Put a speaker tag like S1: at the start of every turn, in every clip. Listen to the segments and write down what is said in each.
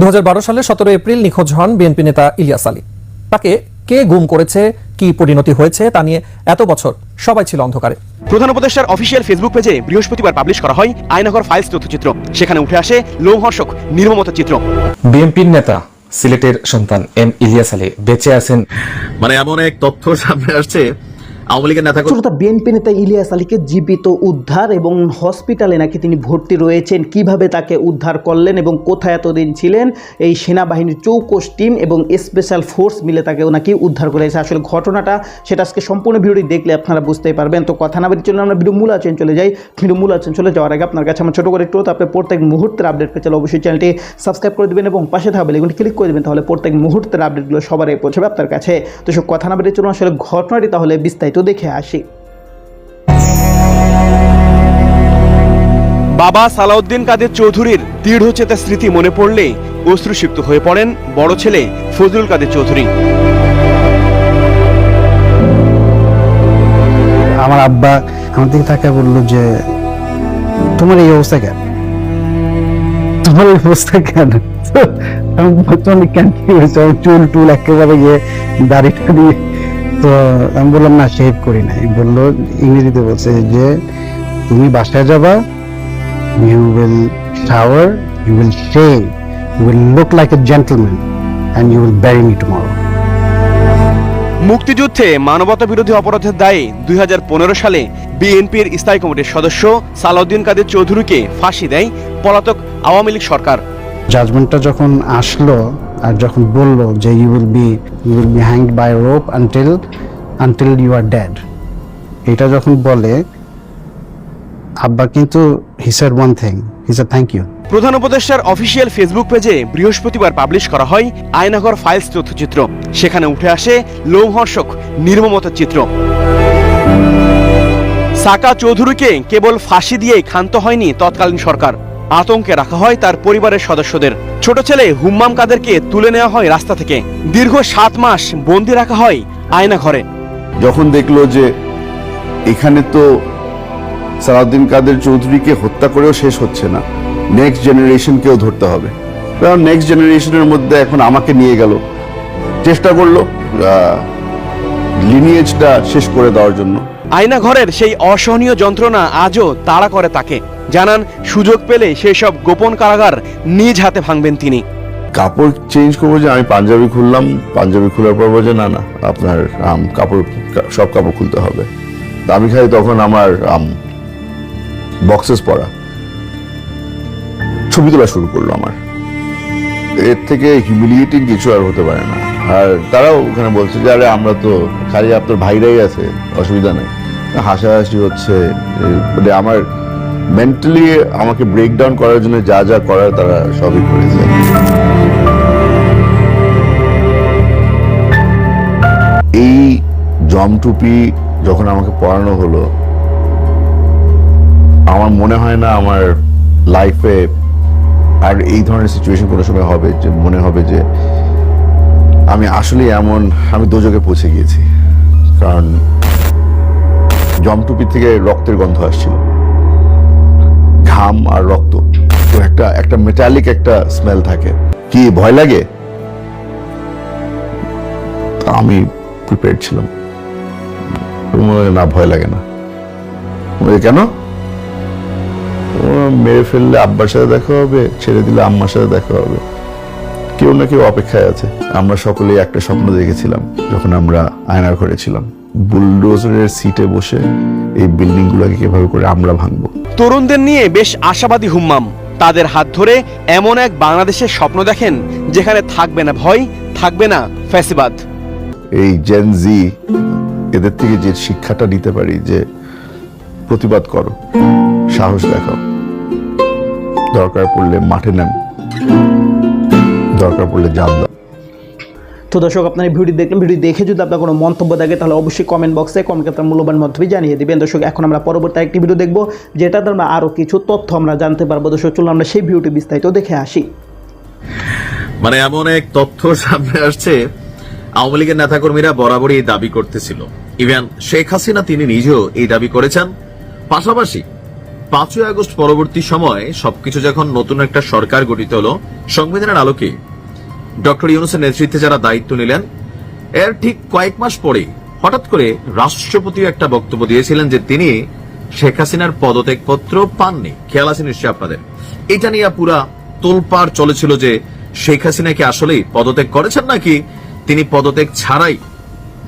S1: দু সালে সতেরো এপ্রিল নিখোঁজ হন বিএনপি নেতা ইলিয়াস আলী। তাকে কে গুম করেছে কি পরিণতি হয়েছে তা নিয়ে এত বছর সবাই ছিল অন্ধকারে।
S2: প্রধান উপদেষ্টার অফিসিয়াল ফেসবুক পেজে বৃহস্পতিবার পাবলিশ করা হয় আয়নাঘর ফাইলস তথ্যচিত্র। সেখানে উঠে আসে লোমহর্ষক নির্মমতা চিত্র।
S3: বিএনপির নেতা সিলেটের সন্তান এম ইলিয়াস আলী বেঁচে আছেন।
S4: মানে এমন এক তথ্য সামনে আসছে আওয়ামী লীগের নেতা
S5: শ্রোতা বিএনপি নেতা ইলিয়াস আলীকে জীবিত উদ্ধার এবং হসপিটালে নাকি তিনি ভর্তি রয়েছেন, কীভাবে তাকে উদ্ধার করলেন এবং কোথায় এতদিন ছিলেন, এই সেনাবাহিনীর চৌকস টিম এবং স্পেশাল ফোর্স মিলে তাকে নাকি উদ্ধার করেছে। আসলে ঘটনাটা সেটা আজকে সম্পূর্ণ ভিডিওটি দেখলে আপনারা বুঝতেই পারবেন। তো কথা না বেরিয়ে চলে আমরা ভিডিও মূল আছেন চলে যাই। ভিডিও মূল আছেন চলে যাওয়ার আগে আপনার কাছে আমার ছোটো করে একটু আপনি প্রত্যেক মুহূর্তের আপডেট পেয়ে চলে অবশ্যই চ্যানেলটি সাবস্ক্রাইব করে দেবেন এবং পাশে থাকবে এগুলি ক্লিক করে দেবেন, তাহলে প্রত্যেক মুহূর্তের আপডেটগুলো সবার আগে পৌঁছাবে আপনার কাছে। তো সব কথা না বেরিয়ে চলুন, আসলে ঘটনাটি তাহলে বিস্তারিত দেখে আসি।
S2: বাবা সালাউদ্দিন কাদের চৌধুরীর দৃঢ় চেতা স্মৃতি মনে পড়লে অশ্রুসিক্ত হয়ে পড়েন বড় ছেলে ফজলুল কাদের চৌধুরী।
S6: আমার আব্বা আমার দিকে তাকে বলল যে তোমার এই অবস্থা কেন? তোমার এই অবস্থা কেন? আমি কেন কি হয়েছে চুল টুল একেবারে গিয়ে দাড়ি টাড়ি তো আমি বললাম, না শেভ করি নাই। বলল, ইংরেজিতে বলছে যে, তুমি বাসায় যাবা you will shower you will shave you will look like a gentleman and you will bury me tomorrow
S2: মুক্তিযুদ্ধে মানবতা বিরোধী অপরাধের দায়ে দুই হাজার পনেরো সালে বিএনপির স্থায়ী কমিটির সদস্য সালাউদ্দিন কাদের চৌধুরীকে ফাঁসি দেয় পলাতক আওয়ামী লীগ সরকার।
S6: জাজমেন্টটা যখন আসলো আর যখন বলল যে you will be you will be hanged by rope until until you are dad এটা যখন বলে, আব্বা কিন্তু he said one thing he said thank you
S2: প্রধান উপদেষ্টার অফিসিয়াল ফেসবুক পেজে বৃহস্পতিবার পাবলিশ করা হয় আয়নাঘর ফাইলস তথ্যচিত্র। সেখানে উঠে আসে লোমহর্ষক নির্মমতার চিত্র। সাকা চৌধুরীকে কেবল ফাঁসি দিয়েই ক্ষান্ত হয়নি তৎকালীন সরকার। আতঙ্কে রাখা হয় তার পরিবারের সদস্যদের। ছোট ছেলে হুম্মাম কাদেরকে তুলে নেওয়া হয় রাস্তা থেকে। দীর্ঘ সাত মাস বন্দি রাখা হয় আয়না ঘরে।
S7: যখন দেখল যে এখানে তো সালাউদ্দিন কাদের চৌধুরীকে হত্যা করেও শেষ হচ্ছে না নেক্সট জেনারেশনকেও ধরতে হবে। কারণ নেক্সট জেনারেশনের মধ্যে এখন আমাকে নিয়ে গেল। চেষ্টা করল লিনিয়েজটা শেষ করে দেওয়ার জন্য।
S2: আয়না ঘরের সেই অসহনীয় যন্ত্রণা আজও তাড়া করে তাকে। জানান সুযোগ পেলে সেই সব গোপন কারাগার নিজ হাতে ভাঙবেন তিনি।
S7: কাপড় চেঞ্জ করব যে আমি পাঞ্জাবি খুললাম পাঞ্জাবি খোলার পর বলছে না না আপনার আম, কাপড় সব কাপড় খুলতে হবে। আমি খাই তখন আমার আম বক্সেস পরা। ছবি তোলা শুরু করল আমার। এর থেকে হিউমিলিয়েটিং কিছু আর হতে পারে না। আর তারাও ওখানে বলছে যে আরে আমরা তো খালি আপনার ভাইরাই আছে অসুবিধা নেই। হাসাহাসি হচ্ছে। মানে আমার মেন্টালি আমাকে ব্রেকডাউন করার জন্য যা যা করার তারা সবই করেছে। এই জমটুপি যখন আমাকে পড়ানো হলো, আমার মনে হয় না আমার লাইফে আর এই ধরনের সিচুয়েশন কোনো সময় হবে যে, মনে হবে যে, আমি আসলে এমন, আমি দোজকে পৌঁছে গিয়েছি। কারণ জমটুপি থেকে রক্তের গন্ধ আসছিল। ঘাম আর রক্ত। একটা একটা মেটালিক একটা স্মেল থাকে। কি, ভয় লাগে? আমি প্রিপেয়ার ছিলাম। না, ভয় লাগে না। কেন? মেরে ফেললে আব্বার সাথে দেখা হবে, ছেড়ে দিলে আম্মার সাথে দেখা হবে। কেউ না কেউ অপেক্ষায় আছে। আমরা সকলেই একটা স্বপ্ন দেখেছিলাম, যখন আমরা আয়নার ঘরে ছিলাম। বুলডোজারের সিটে বসে এই বিল্ডিং গুলোকে কীভাবে করে আমরা ভাঙবো?
S2: তরুণদের নিয়ে বেশ আশাবাদী হুম্মাম। তাদের হাত ধরে এমন এক বাংলাদেশের স্বপ্ন দেখেন, যেখানে থাকবে না ভয়, থাকবে না ফ্যাসিবাদ।
S7: এই জেনজি এদের থেকে যে শিক্ষাটা নিতে পারি, যে প্রতিবাদ করো, সাহস দেখাও। দরকার পড়লে মাঠে নেন দরকার পড়লে জান দাও।
S5: তো দর্শক, আপনার ভিডিও দেখলেন ভিডিও দেখে যদি আপনার কোনো মন্তব্য থাকে, তাহলে অবশ্যই কমেন্ট বক্সে কমেন্ট আপনার মূল্যবান মন্তব্য জানিয়ে দিবেন। দর্শক, এখন আমরা পরবর্তী একটি ভিডিও দেখব, যেটাতে আমরা আরও কিছু তথ্য আমরা জানতে পারব। দর্শক, চলুন আমরা সেই ভিডিওটি বিস্তারিত দেখে আসি।
S4: মানে এমন এক তথ্য সামনে আসছে, আওয়ামী লীগের নেতাকর্মীরা বরাবরই এই দাবি করতেছিল। ইভেন শেখ হাসিনা তিনি নিজেও এই দাবি করেছেন। পাশাপাশি পাঁচই আগস্ট পরবর্তী সময় সবকিছু যখন নতুন একটা সরকার গঠিত হলো, সংবিধানের আলোকে ডক্টর ইউনুসের নেতৃত্বে যারা দায়িত্ব নিলেন, এর ঠিক কয়েক মাস পরে হঠাৎ করে রাষ্ট্রপতি একটা বক্তব্য দিয়েছিলেন যে তিনি শেখ হাসিনার পদত্যাগপত্র পাননি। খেয়াল আছে নিশ্চয়ই আপনাদের? এটা নিয়ে পুরা তোলপাড় চলেছিল যে শেখ হাসিনা কি আসলেই পদত্যাগ করেছেন নাকি তিনি পদত্যাগ ছাড়াই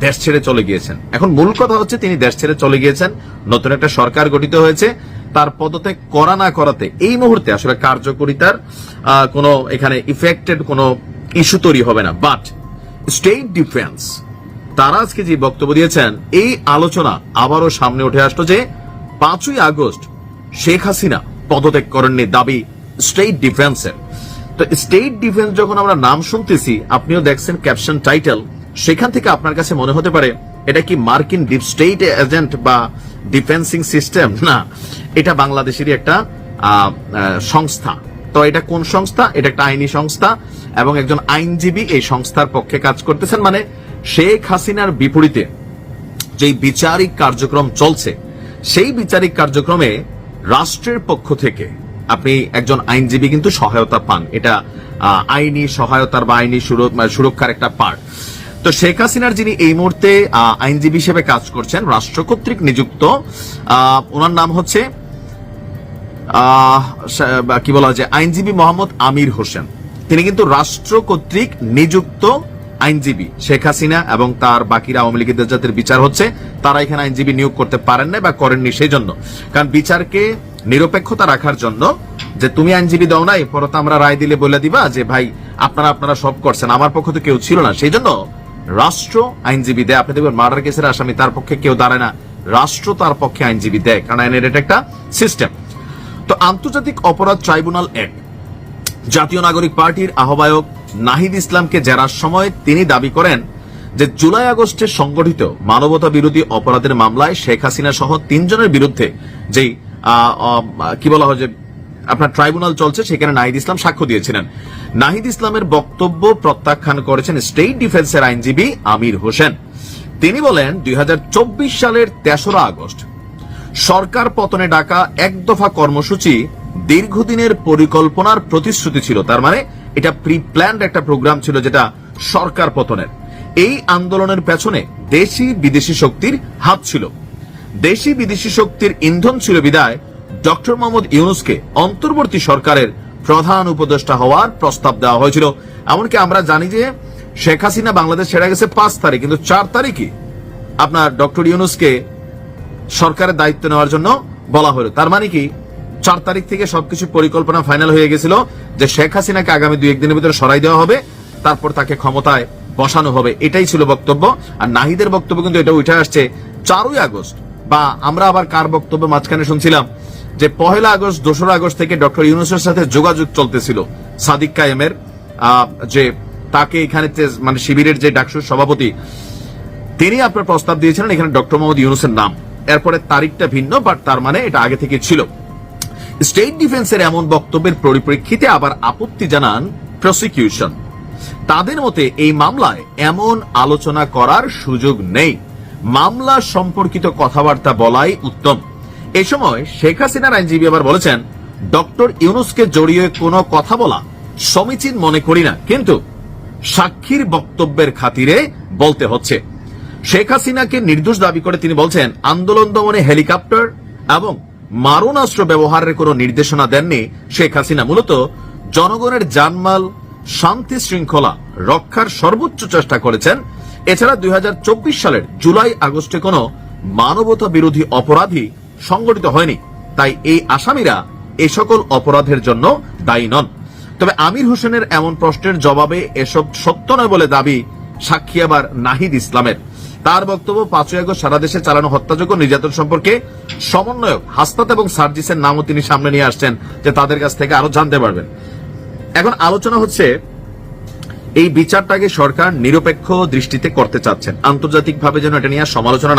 S4: দেশ ছেড়ে চলে গিয়েছেন? এখন মূল কথা হচ্ছে তিনি দেশ ছেড়ে চলে গিয়েছেন, নতুন একটা সরকার গঠিত হয়েছে, তার পদত্যাগ করা না করাতে এই মুহূর্তে আসলে কার্যকরিতার কোনো এখানে ইফেক্টেড কোনো ইস্যু তৈরি হবে না বাট স্টেট ডিফেন্স তারা আজকে যে বক্তব্য দিয়েছেন, এই আলোচনা আবারও সামনে উঠে আসলো যে পাঁচই আগস্ট শেখ হাসিনা পদত্যাগ করেননি দাবি স্টেট ডিফেন্সের তো স্টেট ডিফেন্স যখন আমরা নাম শুনতেছি, আপনিও দেখছেন ক্যাপশন টাইটেল সেখান থেকে আপনার কাছে মনে হতে পারে, এটা কি মার্কিন ডিপ স্টেট এজেন্ট বা ডিফেন্সিং সিস্টেম না, এটা বাংলাদেশেরই একটা সংস্থা। তো এটা কোন সংস্থা? এটা একটা আইনি সংস্থা এবং একজন আইনজীবী এই সংস্থার পক্ষে কাজ করতেছেন। মানে শেখ হাসিনার বিপরীতে যে বিচারিক কার্যক্রম চলছে, সেই বিচারিক কার্যক্রমে রাষ্ট্রের পক্ষ থেকে আপনি একজন আইনজীবী কিন্তু সহায়তা পান। এটা আইনি সহায়তার বা আইনি মানে সুরক্ষার একটা পার্ট তো শেখ হাসিনার যিনি এই মুহূর্তে আইনজীবী হিসেবে কাজ করছেন, রাষ্ট্র কর্তৃক নিযুক্ত ওনার নাম হচ্ছে কি বলা হয় যে আইনজীবী মোহাম্মদ আমির হোসেন। তিনি কিন্তু রাষ্ট্র কর্তৃক নিযুক্ত আইনজীবী শেখ হাসিনা এবং তার বাকিরা আওয়ামী লীগের যাদের বিচার হচ্ছে। তারা এখানে আইনজীবী নিয়োগ করতে পারেন না বা করেননি সেই জন্য কারণ বিচারকে নিরপেক্ষতা রাখার জন্য যে তুমি আইনজীবী দাও নাই, পরে তো আমরা রায় দিলে বলে দিবা যে, ভাই, আপনারা আপনারা সব করছেন। আমার পক্ষ তো কেউ ছিল না। সেই জন্য রাষ্ট্র আইনজীবী দেয়। আপনি দেখবেন মার্ডার কেসের আসামি তার পক্ষে কেউ দাঁড়ায় না। রাষ্ট্র তার পক্ষে আইনজীবী দেয়। কারণ এটা একটা সিস্টেম তো আন্তর্জাতিক অপরাধ ট্রাইব্যুনাল এক। জাতীয় নাগরিক পার্টির আহ্বায়ক নাহিদ ইসলামকে জেরার সময় তিনি দাবি করেন যে জুলাই আগস্টে সংগঠিত মানবতা বিরোধী অপরাধের মামলায় শেখ হাসিনা সহ তিনজনের বিরুদ্ধে যেই কি বলা হয় যে আপনার ট্রাইব্যুনাল চলছে, সেখানে নাহিদ ইসলাম সাক্ষ্য দিয়েছিলেন। নাহিদ ইসলামের বক্তব্য প্রত্যাখ্যান করেছেন স্টেট ডিফেন্সের আইনজীবী আমির হোসেন। তিনি বলেন, দুই হাজার চব্বিশ সালের তেসরা আগস্ট সরকার পতনে ডাকা এক দফা কর্মসূচি দীর্ঘদিনের পরিকল্পনার প্রতিশ্রুতি ছিল। তার মানে এটা প্রি প্ল্যান্ড একটা প্রোগ্রাম ছিল যেটা সরকার পতনের। এই আন্দোলনের পেছনে দেশি বিদেশি শক্তির হাত ছিল। দেশি বিদেশি শক্তির ইন্ধন ছিল বিদায়। ডক্টর মোহাম্মদ ইউনুসকে অন্তর্বর্তী সরকারের প্রধান উপদেষ্টা হওয়ার প্রস্তাব দেওয়া হয়েছিল। এমনকি আমরা জানি যে শেখ হাসিনা বাংলাদেশ ছেড়ে গেছে পাঁচ তারিখ, কিন্তু চার তারিখই আপনার ডক্টর ইউনুসকে সরকারের দায়িত্ব নেওয়ার জন্য বলা হলো। তার মানে কি? চার তারিখ থেকে সবকিছু পরিকল্পনা ফাইনাল হয়ে গেছিল যে শেখ হাসিনাকে আগামী দুই একদিনের ভিতরে সরাই দেওয়া হবে, তারপর তাকে ক্ষমতায় বসানো হবে। এটাই ছিল বক্তব্য। আর নাহিদের বক্তব্য কিন্তু এটা উঠে আসছে চারই আগস্ট। বা আমরা আবার কার বক্তব্য মাঝখানে শুনছিলাম যে পহেলা আগস্ট, দোসরা আগস্ট থেকে ডক্টর ইউনুসের সাথে যোগাযোগ চলতেছিল সাদিক কায়েমের যে তাকে এখানে মানে শিবিরের যে ডাকসুর সভাপতি, তিনি আপনার প্রস্তাব দিয়েছিলেন, এখানে ডক্টর মোহাম্মদ ইউনুসের নাম। এরপরে তারিখটা ভিন্ন বাট তার মানে এটা আগে থেকে ছিল। স্টেট ডিফেন্সের এমন বক্তব্যের পরিপ্রেক্ষিতে আবার আপত্তি জানান প্রসিকিউশন তাদের মতে এই মামলায় এমন আলোচনা করার সুযোগ নেই। মামলা সম্পর্কিত কথাবার্তা বলাই উত্তম। এ সময় শেখ হাসিনার আইনজীবী আবার বলেছেন, ডক্টর ইউনুসকে জড়িয়ে কোনো কথা বলা সমীচীন মনে করি না। কিন্তু সাক্ষীর বক্তব্যের খাতিরে বলতে হচ্ছে। শেখ হাসিনাকে নির্দোষ দাবি করে তিনি বলছেন, আন্দোলন দমনে হেলিকপ্টার এবং মারণাস্ত্র ব্যবহারের কোনো নির্দেশনা দেননি শেখ হাসিনা। মূলত জনগণের জানমাল, শান্তি শৃঙ্খলা রক্ষার সর্বোচ্চ চেষ্টা করেছেন। এছাড়া দুই হাজার চব্বিশ সালের জুলাই আগস্টে কোনো মানবতা বিরোধী অপরাধী সংগঠিত হয়নি। তাই এই আসামিরা এ সকল অপরাধের জন্য দায়ী নন। তবে আমির হোসেনের এমন প্রশ্নের জবাবে এসব সত্য নয় বলে দাবি সাক্ষী আবার নাহিদ ইসলামের। তার বক্তব্য পাঁচই আগস্ট সারা দেশে চালানো হত্যাযোগ্য নির্যাতন সম্পর্কে সমন্বয়ক হাসপাত এবং সার্জিসের নামও তিনি সামনে নিয়ে আসছেন যে তাদের কাছ থেকে আরও জানতে পারবেন। এখন আলোচনা হচ্ছে, এই বিচারটাকে সরকার নিরপেক্ষ দৃষ্টিতে করতে চাচ্ছেন। আন্তর্জাতিকভাবে যেন এটা নিয়ে সমালোচনা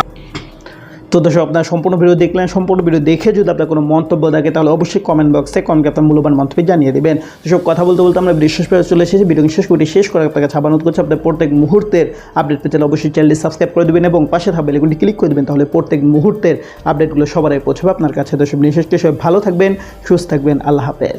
S5: তো দর্শক, আপনার সম্পূর্ণ ভিডিও দেখলেন, সম্পূর্ণ ভিডিও দেখে যদি আপনার কোনো মন্তব্য থাকে, তাহলে অবশ্যই কমেন্ট বক্সে কমেন্ট আপনার মূল্যবান মন্তব্য জানিয়ে দেবেন। দর্শক, কথা বলতে বলতে আমরা ভিডিও শেষ পর্যন্ত চলে এসেছি। ভিডিও শেষ করে শেষ করে আপনাকে ছাপানোত করছি, আপনার প্রত্যেক মুহূর্তের আপডেট পেতে অবশ্যই চ্যানেলটি সাবস্ক্রাইব করে দেবেন এবং পাশে থাকবে এগুলি ক্লিক করে দেবেন, তাহলে প্রত্যেক মুহূর্তের আপডেটগুলো সবার আগে পৌঁছবে আপনার কাছে। দর্শক বিশেষ সবাই ভালো থাকবেন, সুস্থ থাকবেন, আল্লাহ হাফেজ।